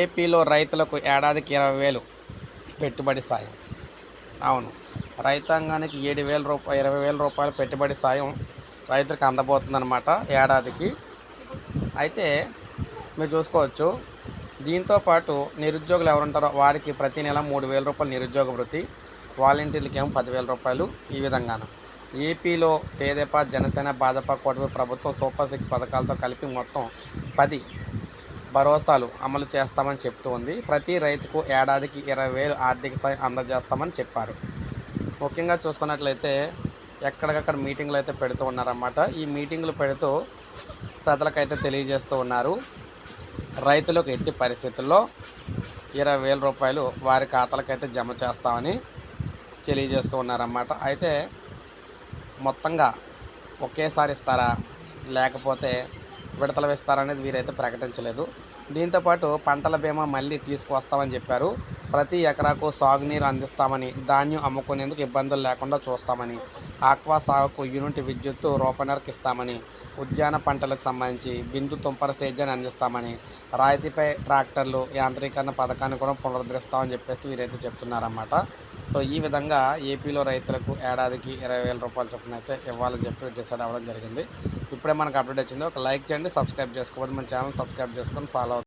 ఏపీలో రైతులకు ఏడాదికి ఇరవై వేలు పెట్టుబడి సాయం. అవును రైతాంగానికి ఏడు వేల రూపాయలు ఇరవై వేల రూపాయల పెట్టుబడి సాయం రైతులకు అందబోతుందన్నమాట ఏడాదికి. అయితే మీరు చూసుకోవచ్చు దీంతో పాటు నిరుద్యోగులు ఎవరుంటారో వారికి ప్రతి నెల మూడు వేల రూపాయలు నిరుద్యోగ వృత్తి వాలంటీర్లకి ఏమో పదివేల రూపాయలు ఈ విధంగాన. ఏపీలో తేదేపా జనసేన భాజపా కూటమి ప్రభుత్వం సూపర్ సిక్స్ పథకాలతో కలిపి మొత్తం పది భరోసాలు అమలు చేస్తామని చెప్తూ ఉంది. ప్రతి రైతుకు ఏడాదికి ఇరవై వేలు ఆర్థిక సాయం అందజేస్తామని చెప్పారు. ముఖ్యంగా చూసుకున్నట్లయితే ఎక్కడికక్కడ మీటింగ్లు అయితే పెడుతూ ఉన్నారన్నమాట. ఈ మీటింగ్లు పెడుతూ ప్రజలకైతే తెలియజేస్తూ ఉన్నారు. రైతులకు ఎట్టి పరిస్థితుల్లో ఇరవై వేల రూపాయలు వారి ఖాతాలకైతే జమ చేస్తామని తెలియజేస్తూ ఉన్నారన్నమాట. అయితే మొత్తంగా ఒకేసారి ఇస్తారా? లేకపోతే విడతలు వేస్తారనేది వీరైతే ప్రకటించలేదు. దీంతోపాటు పంటల బీమా మళ్ళీ తీసుకువస్తామని చెప్పారు. ప్రతి ఎకరాకు సాగునీరు అందిస్తామని ధాన్యం అమ్ముకునేందుకు ఇబ్బందులు లేకుండా చూస్తామని ఆక్వా సాగుకు యూనిట్ విద్యుత్తు రూపనర్కి ఇస్తామని ఉద్యాన పంటలకు సంబంధించి బిందు తుంపర సేద్యాన్ని అందిస్తామని రాయితీపై ట్రాక్టర్లు యాంత్రీకరణ పథకాన్ని కూడా పునరుద్ధరిస్తామని చెప్పేసి వీరైతే చెప్తున్నారన్నమాట. సో ఈ విధంగా ఏపీలో రైతులకు ఏడాదికి ఇరవై వేల రూపాయల చొప్పున అయితే ఇవ్వాలని చెప్పి డిసైడ్ అవ్వడం జరిగింది. ఇప్పుడే మనకు అప్డేట్ వచ్చింది. ఒక లైక్ చేయండి సబ్స్క్రైబ్ చేసుకోండి మన ఛానల్ సబ్స్క్రైబ్ చేసుకొని ఫాలో